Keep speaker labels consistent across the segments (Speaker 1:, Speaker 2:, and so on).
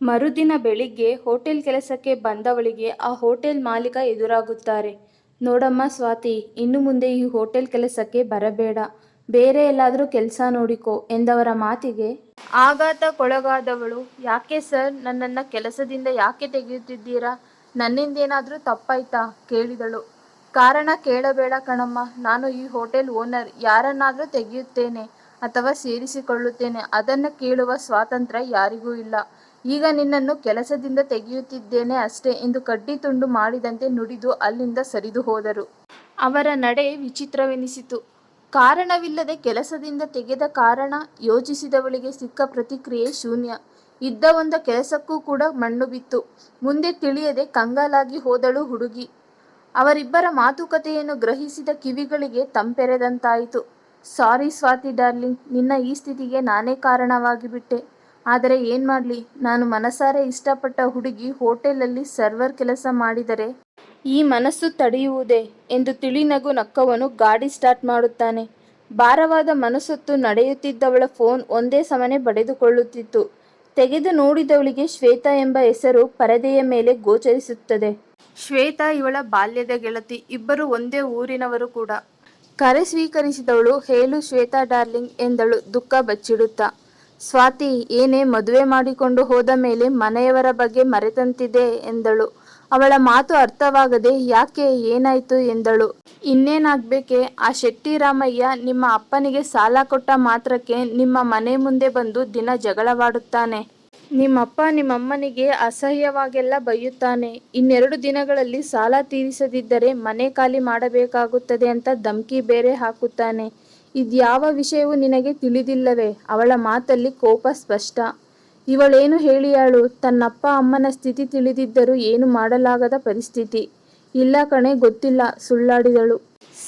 Speaker 1: ಮರುದಿನ ಬೆಳಿಗ್ಗೆ ಹೋಟೆಲ್ ಕೆಲಸಕ್ಕೆ ಬಂದವಳಿಗೆ ಆ ಹೋಟೆಲ್ ಮಾಲೀಕ ಎದುರಾಗುತ್ತಾರೆ. ನೋಡಮ್ಮ ಸ್ವಾತಿ, ಇನ್ನು ಮುಂದೆ ಈ ಹೋಟೆಲ್ ಕೆಲಸಕ್ಕೆ ಬರಬೇಡ. ಬೇರೆ ಎಲ್ಲಾದರೂ ಕೆಲಸ ನೋಡಿಕೋ ಎಂದವರ ಮಾತಿಗೆ ಆಘಾತಕ್ಕೊಳಗಾದವಳು ಯಾಕೆ ಸರ್ ನನ್ನನ್ನ ಕೆಲಸದಿಂದ ಯಾಕೆ ತೆಗೆಯುತ್ತಿದ್ದೀರಾ? ನನ್ನಿಂದೇನಾದರೂ ತಪ್ಪಾಯ್ತಾ? ಕೇಳಿದಳು. ಕಾರಣ ಕೇಳಬೇಡ ಕಣಮ್ಮ. ನಾನು ಈ ಹೋಟೆಲ್ ಓನರ್. ಯಾರನ್ನಾದರೂ ತೆಗೆಯುತ್ತೇನೆ ಅಥವಾ ಸೇರಿಸಿಕೊಳ್ಳುತ್ತೇನೆ. ಅದನ್ನು ಕೇಳುವ ಸ್ವಾತಂತ್ರ್ಯ ಯಾರಿಗೂ ಇಲ್ಲ. ಈಗ ನಿನ್ನನ್ನು ಕೆಲಸದಿಂದ ತೆಗೆಯುತ್ತಿದ್ದೇನೆ ಅಷ್ಟೇ ಎಂದು ಕಡ್ಡಿ ತುಂಡು ಮಾಡಿದಂತೆ ನುಡಿದು ಅಲ್ಲಿಂದ ಸರಿದು ಹೋದರು. ಅವರ ನಡೆ ವಿಚಿತ್ರವೆನಿಸಿತು. ಕಾರಣವಿಲ್ಲದೆ ಕೆಲಸದಿಂದ ತೆಗೆದ ಕಾರಣ ಯೋಚಿಸಿದವಳಿಗೆ ಸಿಕ್ಕ ಪ್ರತಿಕ್ರಿಯೆ ಶೂನ್ಯ. ಇದ್ದ ಒಂದ ಕೆಲಸಕ್ಕೂ ಕೂಡ ಮಣ್ಣು ಬಿತ್ತು. ಮುಂದೆ ತಿಳಿಯದೆ ಕಂಗಾಲಾಗಿ ಹೋದಳು ಹುಡುಗಿ. ಅವರಿಬ್ಬರ ಮಾತುಕತೆಯನ್ನು ಗ್ರಹಿಸಿದ ಕಿವಿಗಳಿಗೆ ತಂಪೆರೆದಂತಾಯಿತು. ಸಾರಿ ಸ್ವಾತಿ ಡಾರ್ಲಿಂಗ್, ನಿನ್ನ ಈ ಸ್ಥಿತಿಗೆ ನಾನೇ ಕಾರಣವಾಗಿಬಿಟ್ಟೆ. ಆದರೆ ಏನ್ಮಾಡ್ಲಿ, ನಾನು ಮನಸಾರೆ ಇಷ್ಟಪಟ್ಟ ಹುಡುಗಿ ಹೋಟೆಲಲ್ಲಿ ಸರ್ವರ್ ಕೆಲಸ ಮಾಡಿದರೆ ಈ ಮನಸ್ಸು ತಡೆಯುವುದೇ ಎಂದು ತಿಳಿನಗು ನಕ್ಕವನು ಗಾಡಿ ಸ್ಟಾರ್ಟ್ ಮಾಡುತ್ತಾನೆ. ಭಾರವಾದ ಮನಸ್ಸೊತ್ತು ನಡೆಯುತ್ತಿದ್ದವಳ ಫೋನ್ ಒಂದೇ ಸಮನೆ ಬಡಿದುಕೊಳ್ಳುತ್ತಿತ್ತು. ತೆಗೆದು ನೋಡಿದವಳಿಗೆ ಶ್ವೇತಾ ಎಂಬ ಹೆಸರು ಪರದೆಯ ಮೇಲೆ ಗೋಚರಿಸುತ್ತದೆ. ಶ್ವೇತಾ ಇವಳ ಬಾಲ್ಯದ ಗೆಳತಿ. ಇಬ್ಬರು ಒಂದೇ ಊರಿನವರು ಕೂಡ. ಕರೆ ಸ್ವೀಕರಿಸಿದವಳು ಹೇಳು ಶ್ವೇತಾ ಡಾರ್ಲಿಂಗ್ ಎಂದಳು ದುಃಖ ಬಚ್ಚಿಡುತ್ತಾ. ಸ್ವಾತಿ, ಏನೇ ಮದುವೆ ಮಾಡಿಕೊಂಡು ಹೋದ ಮೇಲೆ ಮನೆಯವರ ಬಗ್ಗೆ ಮರೆತಂತಿದೆ ಎಂದಳು. ಅವಳ ಮಾತು ಅರ್ಥವಾಗದೆ ಯಾಕೆ ಏನಾಯ್ತು ಎಂದಳು. ಇನ್ನೇನಾಗ್ಬೇಕೆ, ಆ ಶೆಟ್ಟಿ ರಾಮಯ್ಯ ನಿಮ್ಮ ಅಪ್ಪನಿಗೆ ಸಾಲ ಕೊಟ್ಟ ಮಾತ್ರಕ್ಕೆ ನಿಮ್ಮ ಮನೆ ಮುಂದೆ ಬಂದು ದಿನ ಜಗಳವಾಡುತ್ತಾನೆ. ನಿಮ್ಮಪ್ಪ ನಿಮ್ಮಮ್ಮನಿಗೆ ಅಸಹ್ಯವಾಗೆಲ್ಲ ಬೈಯುತ್ತಾನೆ. ಇನ್ನೆರಡು ದಿನಗಳಲ್ಲಿ ಸಾಲ ತೀರಿಸದಿದ್ದರೆ ಮನೆ ಖಾಲಿ ಮಾಡಬೇಕಾಗುತ್ತದೆ ಅಂತ ಧಮ್ಕಿ ಬೇರೆ ಹಾಕುತ್ತಾನೆ. ಇದ್ಯಾವ ವಿಷಯವೂ ನಿನಗೆ ತಿಳಿದಿಲ್ಲವೇ ಅವಳ ಮಾತಲ್ಲಿ ಕೋಪ ಸ್ಪಷ್ಟ. ಇವಳೇನು ಹೇಳಿಯಾಳು ತನ್ನಪ್ಪ ಅಮ್ಮನ ಸ್ಥಿತಿ ತಿಳಿದಿದ್ದರೂ ಏನು ಮಾಡಲಾಗದ ಪರಿಸ್ಥಿತಿ. ಇಲ್ಲ ಕಣೆ, ಗೊತ್ತಿಲ್ಲ, ಸುಳ್ಳಾಡಿದಳು.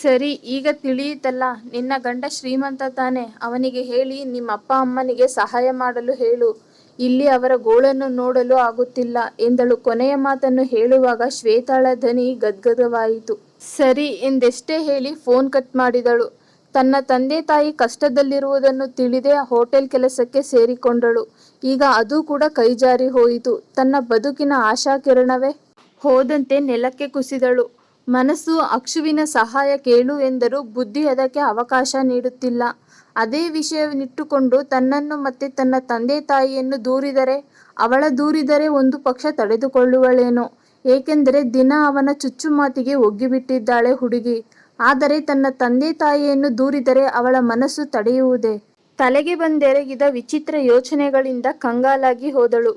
Speaker 1: ಸರಿ, ಈಗ ತಿಳಿಯಿತಲ್ಲ. ನಿನ್ನ ಗಂಡ ಶ್ರೀಮಂತ ತಾನೆ ಅವನಿಗೆ ಹೇಳಿ, ನಿಮ್ಮಪ್ಪ ಅಮ್ಮನಿಗೆ ಸಹಾಯ ಮಾಡಲು ಹೇಳು. ಇಲ್ಲಿ ಅವರ ಗೋಳನ್ನು ನೋಡಲು ಆಗುತ್ತಿಲ್ಲ ಎಂದಳು ಕೊನೆಯ ಮಾತನ್ನು ಹೇಳುವಾಗ ಶ್ವೇತಾಳ ಧ್ವನಿ ಗದ್ಗದವಾಯಿತು. ಸರಿ, ಎಂದೆಷ್ಟೇ ಹೇಳಿ ಫೋನ್ ಕಟ್ ಮಾಡಿದಳು. ತನ್ನ ತಂದೆ ತಾಯಿ ಕಷ್ಟದಲ್ಲಿರುವುದನ್ನು ತಿಳಿದೇ ಹೋಟೆಲ್ ಕೆಲಸಕ್ಕೆ ಸೇರಿಕೊಂಡಳು. ಈಗ ಅದು ಕೂಡ ಕೈಜಾರಿ ಹೋಯಿತು. ತನ್ನ ಬದುಕಿನ ಆಶಾಕಿರಣವೇ ಹೋದಂತೆ ನೆಲಕ್ಕೆ ಕುಸಿದಳು. ಮನಸ್ಸು ಅಕ್ಷುವಿನ ಸಹಾಯ ಕೇಳು ಎಂದರೂ ಬುದ್ಧಿ ಅದಕ್ಕೆ ಅವಕಾಶ ನೀಡುತ್ತಿಲ್ಲ. ಅದೇ ವಿಷಯವನ್ನಿಟ್ಟುಕೊಂಡು ತನ್ನನ್ನು ಮತ್ತೆ ತನ್ನ ತಂದೆ ತಾಯಿಯನ್ನು ದೂರಿದರೆ, ಅವಳ ದೂರಿದರೆ ಒಂದು ಪಕ್ಷ ತಡೆದುಕೊಳ್ಳುವಳೇನೋ. ಏಕೆಂದರೆ ದಿನ ಅವನ ಚುಚ್ಚುಮಾತಿಗೆ ಒಗ್ಗಿಬಿಟ್ಟಿದ್ದಾಳೆ ಹುಡುಗಿ. ಆದರೆ ತನ್ನ ತಂದೆ ತಾಯಿಯನ್ನು ದೂರಿದರೆ ಅವಳ ಮನಸ್ಸು ತಡೆಯುವುದೇ. ತಲೆಗೆ ಬಂದೆರಗಿದ ವಿಚಿತ್ರ ಯೋಚನೆಗಳಿಂದ ಕಂಗಾಲಾಗಿ ಹೋದಳು.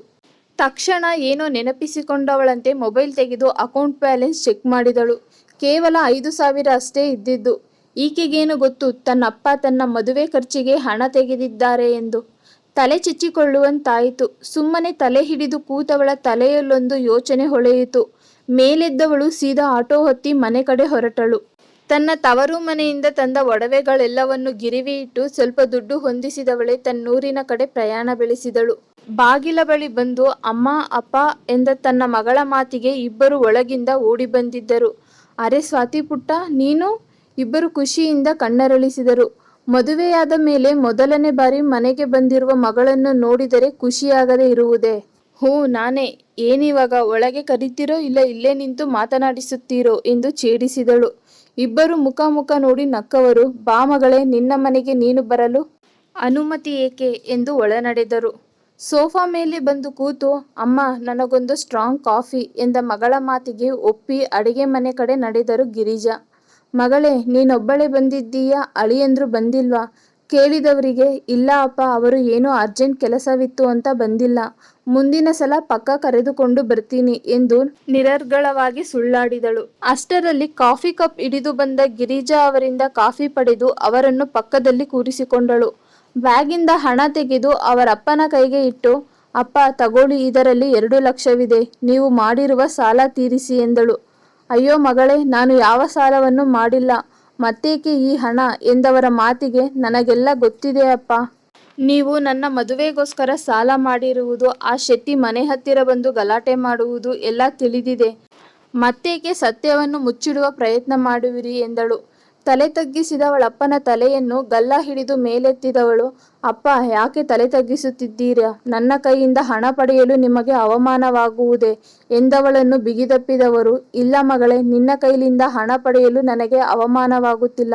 Speaker 1: ತಕ್ಷಣ ಏನೋ ನೆನಪಿಸಿಕೊಂಡವಳಂತೆ ಮೊಬೈಲ್ ತೆಗೆದು ಅಕೌಂಟ್ ಬ್ಯಾಲೆನ್ಸ್ ಚೆಕ್ ಮಾಡಿದಳು. ಕೇವಲ ಐದು ಸಾವಿರ ಅಷ್ಟೇ ಇದ್ದಿದ್ದು. ಈಕೆಗೇನು ಗೊತ್ತು, ತನ್ನಪ್ಪ ತನ್ನ ಮದುವೆ ಖರ್ಚಿಗೆ ಹಣ ತೆಗೆದಿದ್ದಾರೆ ಎಂದು. ತಲೆ ಚಿಚ್ಚಿಕೊಳ್ಳುವಂತಾಯಿತು ಸುಮ್ಮನೆ ತಲೆ ಹಿಡಿದು ಕೂತವಳ ತಲೆಯಲ್ಲೊಂದು ಯೋಚನೆ ಹೊಳೆಯಿತು. ಮೇಲೆದ್ದವಳು ಸೀದಾ ಆಟೋ ಹೊತ್ತಿ ಮನೆ ಕಡೆ ಹೊರಟಳು. ತನ್ನ ತವರು ಮನೆಯಿಂದ ತಂದ ಒಡವೆಗಳೆಲ್ಲವನ್ನು ಗಿರಿವಿ ಇಟ್ಟು ಸ್ವಲ್ಪ ದುಡ್ಡು ಹೊಂದಿಸಿದವಳೆ ತನ್ನೂರಿನ ಕಡೆ ಪ್ರಯಾಣ ಬೆಳೆಸಿದಳು. ಬಾಗಿಲ ಬಳಿ ಬಂದು ಅಮ್ಮ, ಅಪ್ಪ ಎಂದ ತನ್ನ ಮಗಳ ಮಾತಿಗೆ ಇಬ್ಬರು ಒಳಗಿಂದ ಓಡಿ ಬಂದಿದ್ದರು ಅರೆ ಸ್ವಾತಿ ಪುಟ್ಟ, ನೀನು ಇಬ್ಬರು ಖುಷಿಯಿಂದ ಕಣ್ಣರಳಿಸಿದರು. ಮದುವೆಯಾದ ಮೇಲೆ ಮೊದಲನೇ ಬಾರಿ ಮನೆಗೆ ಬಂದಿರುವ ಮಗಳನ್ನು ನೋಡಿದರೆ ಖುಷಿಯಾಗದೇ ಇರುವುದೇ? ಹೂ, ನಾನೇ. ಏನಿವಾಗ ಒಳಗೆ ಕರೀತಿರೋ ಇಲ್ಲ ಇಲ್ಲೇ ನಿಂತು ಮಾತನಾಡಿಸುತ್ತೀರೋ ಎಂದು ಛೇಡಿಸಿದಳು. ಇಬ್ಬರೂ ಮುಖ ಮುಖ ನೋಡಿ ನಕ್ಕವರು. ಬಾಮಗಳೇ, ನಿನ್ನ ಮನೆಗೆ ನೀನು ಬರಲು ಅನುಮತಿ ಏಕೆ ಎಂದು ಒಳನಡೆದರು. ಸೋಫಾ ಮೇಲೆ ಬಂದು ಕೂತು, ಅಮ್ಮ, ನನಗೊಂದು ಸ್ಟ್ರಾಂಗ್ ಕಾಫಿ, ಎಂದ ಮಗಳ ಮಾತಿಗೆ ಒಪ್ಪಿ ಅಡಿಗೆ ಮನೆ ಕಡೆ ನಡೆದರು ಗಿರಿಜಾ. ಮಗಳೇ, ನೀನೊಬ್ಬಳೇ ಬಂದಿದ್ದೀಯಾ ಅಳಿಯಂದ್ರು ಬಂದಿಲ್ವಾ? ಕೇಳಿದವರಿಗೆ, ಇಲ್ಲ ಅಪ್ಪ, ಅವರು ಏನೋ ಅರ್ಜೆಂಟ್ ಕೆಲಸವಿತ್ತು ಅಂತ ಬಂದಿಲ್ಲ. ಮುಂದಿನ ಸಲ ಪಕ್ಕ ಕರೆದುಕೊಂಡು ಬರ್ತೀನಿ ಎಂದು ನಿರರ್ಗಳವಾಗಿ ಸುಳ್ಳಾಡಿದಳು. ಅಷ್ಟರಲ್ಲಿ ಕಾಫಿ ಕಪ್ ಹಿಡಿದು ಬಂದ ಗಿರಿಜಾ ಅವರಿಂದ ಕಾಫಿ ಪಡೆದು ಅವರನ್ನು ಪಕ್ಕದಲ್ಲಿ ಕೂರಿಸಿಕೊಂಡಳು. ಬ್ಯಾಗಿಂದ ಹಣ ತೆಗೆದು ಅವರಪ್ಪನ ಕೈಗೆ ಇಟ್ಟು, ಅಪ್ಪ, ತಗೊಳ್ಳಿ, ಇದರಲ್ಲಿ ಎರಡು ಲಕ್ಷವಿದೆ. ನೀವು ಮಾಡಿರುವ ಸಾಲ ತೀರಿಸಿ ಎಂದಳು. ಅಯ್ಯೋ ಮಗಳೇ, ನಾನು ಯಾವ ಸಾಲವನ್ನು ಮಾಡಿಲ್ಲ. ಮತ್ತೇಕೆ ಈ ಹಣ ಎಂದವರ ಮಾತಿಗೆ ನನಗೆಲ್ಲ ಗೊತ್ತಿದೆ ಅಪ್ಪಾ. ನೀವು ನನ್ನ ಮದುವೆಗೋಸ್ಕರ ಸಾಲ ಮಾಡಿರುವುದು, ಆ ಶೆಟ್ಟಿ ಮನೆ ಹತ್ತಿರ ಬಂದು ಗಲಾಟೆ ಮಾಡುವುದು ಎಲ್ಲ ತಿಳಿದಿದೆ. ಮತ್ತೇಕೆ ಸತ್ಯವನ್ನು ಮುಚ್ಚಿಡುವ ಪ್ರಯತ್ನ ಮಾಡುವಿರಿ ಎಂದಳು. ತಲೆ ತಗ್ಗಿಸಿದವಳಪ್ಪನ ತಲೆಯನ್ನು ಗಲ್ಲ ಹಿಡಿದು ಮೇಲೆತ್ತಿದವಳು, ಅಪ್ಪ, ಯಾಕೆ ತಲೆ ತಗ್ಗಿಸುತ್ತಿದ್ದೀರಾ? ನನ್ನ ಕೈಯಿಂದ ಹಣ ಪಡೆಯಲು ನಿಮಗೆ ಅವಮಾನವಾಗುವುದೇ? ಎಂದವಳನ್ನು ಬಿಗಿದಪ್ಪಿದವರು, ಇಲ್ಲ ಮಗಳೇ, ನಿನ್ನ ಕೈಲಿಂದ ಹಣ ಪಡೆಯಲು ನನಗೆ ಅವಮಾನವಾಗುತ್ತಿಲ್ಲ.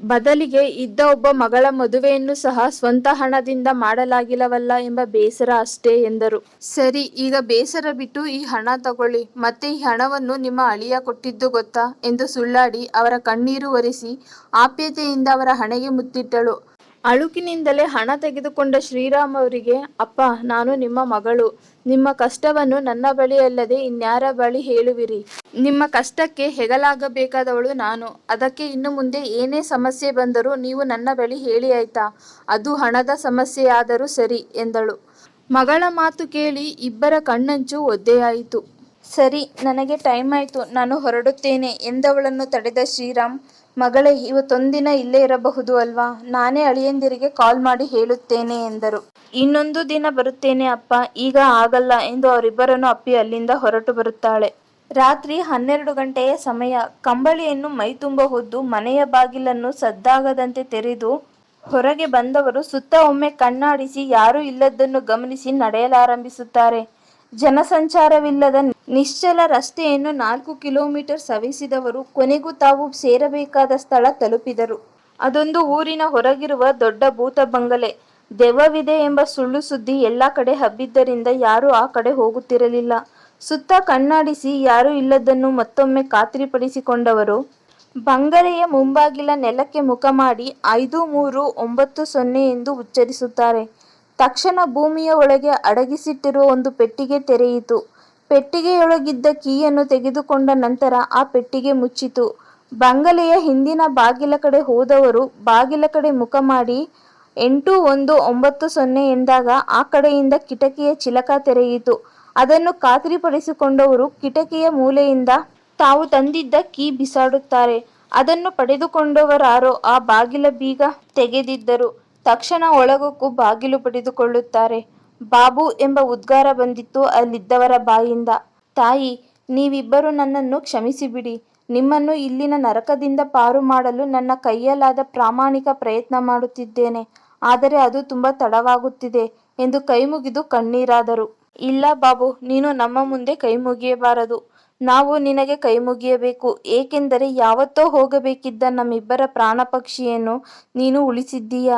Speaker 1: ಬದಲಿಗೆ ಇದ್ದ ಒಬ್ಬ ಮಗಳ ಮದುವೆಯನ್ನು ಸಹ ಸ್ವಂತ ಹಣದಿಂದ ಮಾಡಲಾಗಿಲ್ಲವಲ್ಲ ಎಂಬ ಬೇಸರ ಅಷ್ಟೇ ಎಂದರು. ಸರಿ, ಈಗ ಬೇಸರ ಬಿಟ್ಟು ಈ ಹಣ ತಗೊಳ್ಳಿ. ಮತ್ತೆ ಈ ಹಣವನ್ನು ನಿಮ್ಮ ಅಳಿಯ ಕೊಟ್ಟಿದ್ದು ಗೊತ್ತಾ? ಎಂದು ಸುಳ್ಳಾಡಿ ಅವರ ಕಣ್ಣೀರು ಒರೆಸಿ ಆಪ್ಯತೆಯಿಂದ ಅವರ ಹಣೆಗೆ ಮುತ್ತಿಟ್ಟಳು. ಅಳುಕಿನಿಂದಲೇ ಹಣ ತೆಗೆದುಕೊಂಡ ಶ್ರೀರಾಮ್ ಅವರಿಗೆ, ಅಪ್ಪ, ನಾನು ನಿಮ್ಮ ಮಗಳು. ನಿಮ್ಮ ಕಷ್ಟವನ್ನು ನನ್ನ ಬಳಿ ಅಲ್ಲದೆ ಇನ್ಯಾರ ಬಳಿ ಹೇಳುವಿರಿ? ನಿಮ್ಮ ಕಷ್ಟಕ್ಕೆ ಹೆಗಲಾಗಬೇಕಾದವಳು ನಾನು. ಅದಕ್ಕೆ ಇನ್ನು ಮುಂದೆ ಏನೇ ಸಮಸ್ಯೆ ಬಂದರೂ ನೀವು ನನ್ನ ಬಳಿ ಹೇಳಿ ಆಯ್ತಾ? ಅದು ಹಣದ ಸಮಸ್ಯೆಯಾದರೂ ಸರಿ, ಎಂದಳು. ಮಗಳ ಮಾತು ಕೇಳಿ ಇಬ್ಬರ ಕಣ್ಣಂಚು ಒದ್ದೆಯಾಯಿತು. ಸರಿ, ನನಗೆ ಟೈಮ್ ಆಯಿತು. ನಾನು ಹೊರಡುತ್ತೇನೆ, ಎಂದವಳನ್ನು ತಡೆದ ಶ್ರೀರಾಮ್ ಮಗಳೇ, ಇವತ್ತೊಂದಿನ ಇಲ್ಲೇ ಇರಬಹುದು ಅಲ್ವಾ? ನಾನೇ ಅಳಿಯಂದಿರಿಗೆ ಕಾಲ್ ಮಾಡಿ ಹೇಳುತ್ತೇನೆ ಎಂದರು. ಇನ್ನೊಂದು ದಿನ ಬರುತ್ತೇನೆ ಅಪ್ಪ, ಈಗ ಆಗಲ್ಲ ಎಂದು ಅವರಿಬ್ಬರನ್ನು ಅಪ್ಪಿ ಅಲ್ಲಿಂದ ಹೊರಟು ಬರುತ್ತಾಳೆ. ರಾತ್ರಿ ಹನ್ನೆರಡು ಗಂಟೆಯ ಸಮಯ. ಕಂಬಳಿಯನ್ನು ಮೈತುಂಬ ಹೊದ್ದು ಮನೆಯ ಬಾಗಿಲನ್ನು ಸದ್ದಾಗದಂತೆ ತೆರೆದು ಹೊರಗೆ ಬಂದವರು ಸುತ್ತ ಒಮ್ಮೆ ಕಣ್ಣಾಡಿಸಿ ಯಾರೂ ಇಲ್ಲದನ್ನು ಗಮನಿಸಿ ನಡೆಯಲಾರಂಭಿಸುತ್ತಾರೆ. ಜನಸಂಚಾರವಿಲ್ಲದ ನಿಶ್ಚಲ ರಸ್ತೆಯನ್ನು ನಾಲ್ಕು ಕಿಲೋಮೀಟರ್ ಸವಿಸಿದವರು ಕೊನೆಗೂ ತಾವು ಸೇರಬೇಕಾದ ಸ್ಥಳ ತಲುಪಿದರು. ಅದೊಂದು ಊರಿನ ಹೊರಗಿರುವ ದೊಡ್ಡ ಭೂತ ಬಂಗಲೆ. ದೆವ್ವವಿದೆ ಎಂಬ ಸುಳ್ಳು ಸುದ್ದಿ ಎಲ್ಲ ಕಡೆ ಹಬ್ಬಿದ್ದರಿಂದ ಯಾರೂ ಆ ಕಡೆ ಹೋಗುತ್ತಿರಲಿಲ್ಲ. ಸುತ್ತ ಕಣ್ಣಾಡಿಸಿ ಯಾರೂ ಇಲ್ಲದನ್ನು ಮತ್ತೊಮ್ಮೆ ಖಾತ್ರಿಪಡಿಸಿಕೊಂಡವರು. ಬಂಗಲೆಯ ಮುಂಬಾಗಿಲ ನೆಲಕ್ಕೆ ಮುಖ ಮಾಡಿ ಐದು ಮೂರು ಒಂಬತ್ತು ಸೊನ್ನೆ ಎಂದು ಉಚ್ಚರಿಸುತ್ತಾರೆ. ತಕ್ಷಣ ಭೂಮಿಯ ಒಳಗೆ ಅಡಗಿಸಿಟ್ಟಿರುವ ಒಂದು ಪೆಟ್ಟಿಗೆ ತೆರೆಯಿತು. ಪೆಟ್ಟಿಗೆಯೊಳಗಿದ್ದ ಕೀಯನ್ನು ತೆಗೆದುಕೊಂಡ ನಂತರ ಆ ಪೆಟ್ಟಿಗೆ ಮುಚ್ಚಿತು. ಬಂಗಲೆಯ ಹಿಂದಿನ ಬಾಗಿಲ ಕಡೆ ಹೋದವರು ಬಾಗಿಲ ಕಡೆ ಮುಖ ಮಾಡಿ, ಎಂಟು ಒಂದು ಒಂಬತ್ತು ಸೊನ್ನೆ ಎಂದಾಗ ಆ ಕಡೆಯಿಂದ ಕಿಟಕಿಯ ಚಿಲಕ ತೆರೆಯಿತು. ಅದನ್ನು ಖಾತ್ರಿಪಡಿಸಿಕೊಂಡವರು ಕಿಟಕಿಯ ಮೂಲೆಯಿಂದ ತಾವು ತಂದಿದ್ದ ಕೀ ಬಿಸಾಡುತ್ತಾರೆ. ಅದನ್ನು ಪಡೆದುಕೊಂಡವರಾರೋ ಆ ಬಾಗಿಲ ಬೀಗ ತೆಗೆದಿದ್ದರು. ತಕ್ಷಣ ಒಳಗಕ್ಕೂ ಬಾಗಿಲು ಪಡೆದುಕೊಳ್ಳುತ್ತಾರೆ. ಬಾಬು ಎಂಬ ಉದ್ಗಾರ ಬಂದಿತ್ತು ಅಲ್ಲಿದ್ದವರ ಬಾಯಿಂದ. ತಾಯಿ, ನೀವಿಬ್ಬರು ನನ್ನನ್ನು ಕ್ಷಮಿಸಿಬಿಡಿ. ನಿಮ್ಮನ್ನು ಇಲ್ಲಿನ ನರಕದಿಂದ ಪಾರು ಮಾಡಲು ನನ್ನ ಕೈಯಲ್ಲಾದ ಪ್ರಾಮಾಣಿಕ ಪ್ರಯತ್ನ ಮಾಡುತ್ತಿದ್ದೇನೆ. ಆದರೆ ಅದು ತುಂಬಾ ತಡವಾಗುತ್ತಿದೆ ಎಂದು ಕೈಮುಗಿದು ಕಣ್ಣೀರಾದರು. ಇಲ್ಲ ಬಾಬು, ನೀನು ನಮ್ಮ ಮುಂದೆ ಕೈ ಮುಗಿಯಬಾರದು ನಾವು ನಿನಗೆ ಕೈ ಮುಗಿಯಬೇಕು ಏಕೆಂದರೆ ಯಾವತ್ತೋ ಹೋಗಬೇಕಿದ್ದ ನಮ್ಮಿಬ್ಬರ ಪ್ರಾಣ ಪಕ್ಷಿಯನ್ನು ನೀನು ಉಳಿಸಿದ್ದೀಯ?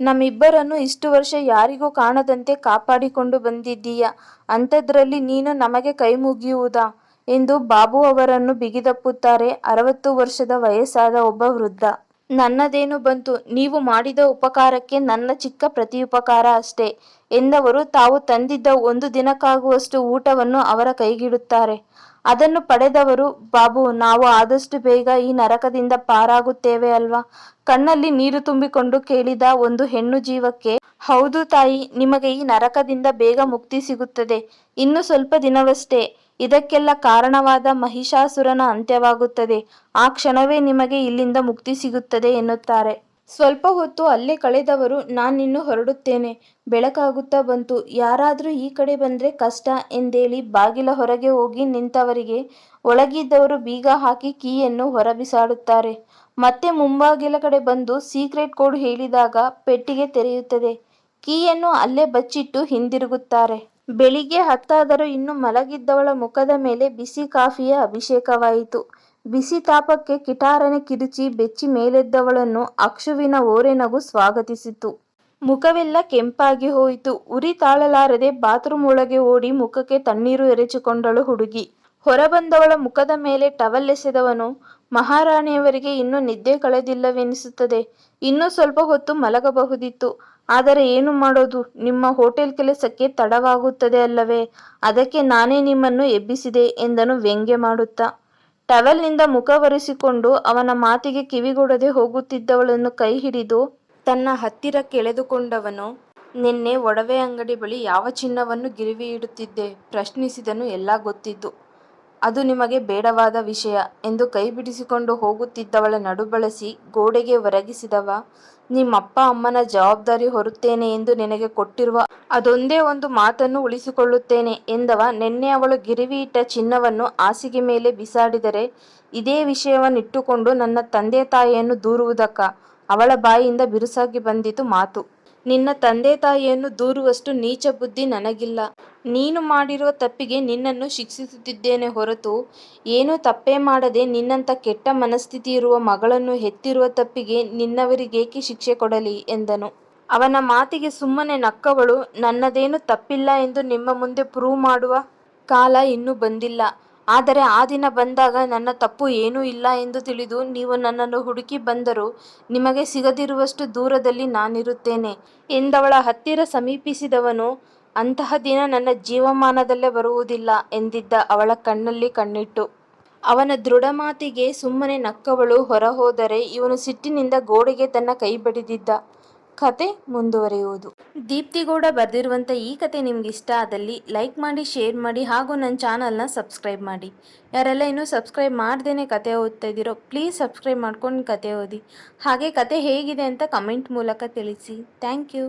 Speaker 1: ನಮ್ಮಿಬ್ಬರನ್ನು ಇಷ್ಟು ವರ್ಷ ಯಾರಿಗೂ ಕಾಣದಂತೆ ಕಾಪಾಡಿಕೊಂಡು ಬಂದಿದ್ದೀಯ. ಅಂಥದ್ರಲ್ಲಿ ನೀನು ನಮಗೆ ಕೈ ಮುಗಿಯುವುದಾ? ಎಂದು ಬಾಬು ಅವರನ್ನು ಬಿಗಿದಪ್ಪುತ್ತಾರೆ. ಅರವತ್ತು ವರ್ಷದ ವಯಸ್ಸಾದ ಒಬ್ಬ ವೃದ್ಧ. ನನ್ನದೇನು ಬಂತು? ನೀವು ಮಾಡಿದ ಉಪಕಾರಕ್ಕೆ ನನ್ನ ಚಿಕ್ಕ ಪ್ರತಿಯುಪಕಾರ ಅಷ್ಟೇ ಎಂದವರು ತಾವು ತಂದಿದ್ದ ಒಂದು ದಿನಕ್ಕಾಗುವಷ್ಟು ಊಟವನ್ನು ಅವರ ಕೈಗಿಡುತ್ತಾರೆ. ಅದನ್ನು ಪಡೆದವರು, ಬಾಬು, ನಾವು ಆದಷ್ಟು ಬೇಗ ಈ ನರಕದಿಂದ ಪಾರಾಗುತ್ತೇವೆ ಅಲ್ವಾ? ಕಣ್ಣಲ್ಲಿ ನೀರು ತುಂಬಿಕೊಂಡು ಕೇಳಿದ ಒಂದು ಹೆಣ್ಣು ಜೀವಕ್ಕೆ, ಹೌದು ತಾಯಿ, ನಿಮಗೆ ಈ ನರಕದಿಂದ ಬೇಗ ಮುಕ್ತಿ ಸಿಗುತ್ತದೆ. ಇನ್ನು ಸ್ವಲ್ಪ ದಿನವಷ್ಟೇ. ಇದಕ್ಕೆಲ್ಲ ಕಾರಣವಾದ ಮಹಿಷಾಸುರನ ಅಂತ್ಯವಾಗುತ್ತದೆ. ಆ ಕ್ಷಣವೇ ನಿಮಗೆ ಇಲ್ಲಿಂದ ಮುಕ್ತಿ ಸಿಗುತ್ತದೆ ಎನ್ನುತ್ತಾರೆ. ಸ್ವಲ್ಪ ಹೊತ್ತು ಅಲ್ಲೇ ಕಳೆದವರು ನಾನಿನ್ನು ಹೊರಡುತ್ತೇನೆ. ಬೆಳಕಾಗುತ್ತಾ ಬಂತು. ಯಾರಾದರೂ ಈ ಕಡೆ ಬಂದ್ರೆ ಕಷ್ಟ ಎಂದೇಳಿ ಬಾಗಿಲ ಹೊರಗೆ ಹೋಗಿ ನಿಂತವರಿಗೆ ಒಳಗಿದ್ದವರು ಬೀಗ ಹಾಕಿ ಕೀಯನ್ನು ಹೊರಬಿಸಾಡುತ್ತಾರೆ. ಮತ್ತೆ ಮುಂಬಾಗಿಲ ಕಡೆ ಬಂದು ಸೀಕ್ರೆಟ್ ಕೋಡ್ ಹೇಳಿದಾಗ ಪೆಟ್ಟಿಗೆ ತೆರೆಯುತ್ತದೆ. ಕೀಯನ್ನು ಅಲ್ಲೇ ಬಚ್ಚಿಟ್ಟು ಹಿಂದಿರುಗುತ್ತಾರೆ. ಬೆಳಿಗ್ಗೆ ಹತ್ತಾದರೂ ಇನ್ನು ಮಲಗಿದ್ದವಳ ಮುಖದ ಮೇಲೆ ಬಿಸಿ ಕಾಫಿಯ ಅಭಿಷೇಕವಾಯಿತು. ಬಿಸಿ ತಾಪಕ್ಕೆ ಕಿಟಾರನೆ ಕಿರುಚಿ ಬೆಚ್ಚಿ ಮೇಲೆದ್ದವಳನ್ನು ಅಕ್ಷುವಿನ ಓರೆನಗು ಸ್ವಾಗತಿಸಿತು. ಮುಖವೆಲ್ಲ ಕೆಂಪಾಗಿ ಹೋಯಿತು. ಉರಿ ತಾಳಲಾರದೆ ಬಾತ್ರೂಮ್ ಒಳಗೆ ಓಡಿ ಮುಖಕ್ಕೆ ತಣ್ಣೀರು ಎರಚಿಕೊಂಡಳು ಹುಡುಗಿ. ಹೊರಬಂದವಳ ಮುಖದ ಮೇಲೆ ಟವಲ್ ಎಸೆದವನು, ಮಹಾರಾಣಿಯವರಿಗೆ ಇನ್ನೂ ನಿದ್ದೆ ಕಳೆದಿಲ್ಲವೆನಿಸುತ್ತದೆ. ಇನ್ನೂ ಸ್ವಲ್ಪ ಹೊತ್ತು ಮಲಗಬಹುದಿತ್ತು. ಆದರೆ ಏನು ಮಾಡೋದು? ನಿಮ್ಮ ಹೋಟೆಲ್ ಕೆಲಸಕ್ಕೆ ತಡವಾಗುತ್ತದೆ ಅಲ್ಲವೇ? ಅದಕ್ಕೆ ನಾನೇ ನಿಮ್ಮನ್ನು ಎಬ್ಬಿಸಿದೆ ಎಂದನು ವ್ಯಂಗ್ಯ ಮಾಡುತ್ತಾ. ಟವೆಲ್ನಿಂದ ಮುಖ ಒರೆಸಿಕೊಂಡು ಅವನ ಮಾತಿಗೆ ಕಿವಿಗೊಡದೆ ಹೋಗುತ್ತಿದ್ದವಳನ್ನು ಕೈ ಹಿಡಿದು ತನ್ನ ಹತ್ತಿರ ಕೆಳೆದುಕೊಂಡವನು, ನಿನ್ನೆ ಒಡವೆ ಅಂಗಡಿ ಬಳಿ ಯಾವ ಚಿನ್ನವನ್ನು ಗಿರಿವಿ ಇಡುತ್ತಿದ್ದೆ ಪ್ರಶ್ನಿಸಿದನು. ಎಲ್ಲ ಗೊತ್ತಿದ್ದು. ಅದು ನಿಮಗೆ ಬೇಡವಾದ ವಿಷಯ ಎಂದು ಕೈಬಿಡಿಸಿಕೊಂಡು ಹೋಗುತ್ತಿದ್ದವಳ ನಡುಬಳಸಿ ಗೋಡೆಗೆ ಒರಗಿಸಿದವ ನಿಮ್ಮಪ್ಪ ಅಮ್ಮನ ಜವಾಬ್ದಾರಿ ಹೊರುತ್ತೇನೆ ಎಂದು ನಿನಗೆ ಕೊಟ್ಟಿರುವ ಅದೊಂದೇ ಒಂದು ಮಾತನ್ನು ಉಳಿಸಿಕೊಳ್ಳುತ್ತೇನೆ ಎಂದವ, ನಿನ್ನೆ ಅವಳು ಗಿರಿವಿ ಇಟ್ಟ ಚಿನ್ನವನ್ನು ಹಾಸಿಗೆ ಮೇಲೆ ಬಿಸಾಡಿದರೆ ಇದೇ ವಿಷಯವನ್ನಿಟ್ಟುಕೊಂಡು ನನ್ನ ತಂದೆ ತಾಯಿಯನ್ನು ದೂರುವುದಕ್ಕ ಅವಳ ಬಾಯಿಯಿಂದ ಬಿರುಸಾಗಿ ಬಂದಿತು ಮಾತು. ನಿನ್ನ ತಂದೆ ತಾಯಿಯನ್ನು ದೂರುವಷ್ಟು ನೀಚ ಬುದ್ಧಿ ನನಗಿಲ್ಲ. ನೀನು ಮಾಡಿರುವ ತಪ್ಪಿಗೆ ನಿನ್ನನ್ನು ಶಿಕ್ಷಿಸುತ್ತಿದ್ದೇನೆ ಹೊರತು ಏನೂ ತಪ್ಪೇ ಮಾಡದೆ ನಿನ್ನಂಥ ಕೆಟ್ಟ ಮನಸ್ಥಿತಿ ಇರುವ ಮಗಳನ್ನು ಹೆತ್ತಿರುವ ತಪ್ಪಿಗೆ ನಿನ್ನವರಿಗೇಕೆ ಶಿಕ್ಷೆ ಕೊಡಲಿ ಎಂದನು. ಅವನ ಮಾತಿಗೆ ಸುಮ್ಮನೆ ನಕ್ಕವಳು, ನನ್ನದೇನೂ ತಪ್ಪಿಲ್ಲ ಎಂದು ನಿಮ್ಮ ಮುಂದೆ ಪ್ರೂವ್ ಮಾಡುವ ಕಾಲ ಇನ್ನೂ ಬಂದಿಲ್ಲ. ಆದರೆ ಆ ದಿನ ಬಂದಾಗ, ನನ್ನ ತಪ್ಪು ಏನೂ ಇಲ್ಲ ಎಂದು ತಿಳಿದು ನೀವು ನನ್ನನ್ನು ಹುಡುಕಿ ಬಂದರೂ ನಿಮಗೆ ಸಿಗದಿರುವಷ್ಟು ದೂರದಲ್ಲಿ ನಾನಿರುತ್ತೇನೆ ಎಂದವಳ ಹತ್ತಿರ ಸಮೀಪಿಸಿದವನು, ಅಂತಹ ದಿನ ನನ್ನ ಜೀವಮಾನದಲ್ಲೇ ಬರುವುದಿಲ್ಲ ಎಂದಿದ್ದ ಅವಳ ಕಣ್ಣಲ್ಲಿ ಕಣ್ಣಿಟ್ಟು. ಅವನ ದೃಢ ಮಾತಿಗೆ ಸುಮ್ಮನೆ ನಕ್ಕವಳು ಹೊರಹೋದರೆ ಇವನು ಸಿಟ್ಟಿನಿಂದ ಗೋಡೆಗೆ ತನ್ನ ಕೈ ಬಡಿದಿದ್ದ. ಕತೆ ಮುಂದುವರಿಯುವುದು. ದೀಪ್ತಿಗೌಡ ಬರೆದಿರುವಂಥ ಈ ಕತೆ ನಿಮ್ಗೆ ಇಷ್ಟ ಆದಲ್ಲಿ ಲೈಕ್ ಮಾಡಿ ಶೇರ್ ಮಾಡಿ ಹಾಗೂ ನನ್ನ ಚಾನಲ್ನ ಸಬ್ಸ್ಕ್ರೈಬ್ ಮಾಡಿ. ಯಾರೆಲ್ಲ ಇನ್ನೂ ಸಬ್ಸ್ಕ್ರೈಬ್ ಮಾಡ್ದೇ ಕತೆ ಓದ್ತಾ ಇದ್ದೀರೋ ಪ್ಲೀಸ್ ಸಬ್ಸ್ಕ್ರೈಬ್ ಮಾಡ್ಕೊಂಡು ಕತೆ ಓದಿ. ಹಾಗೆ ಕತೆ ಹೇಗಿದೆ ಅಂತ ಕಮೆಂಟ್ ಮೂಲಕ ತಿಳಿಸಿ. Thank you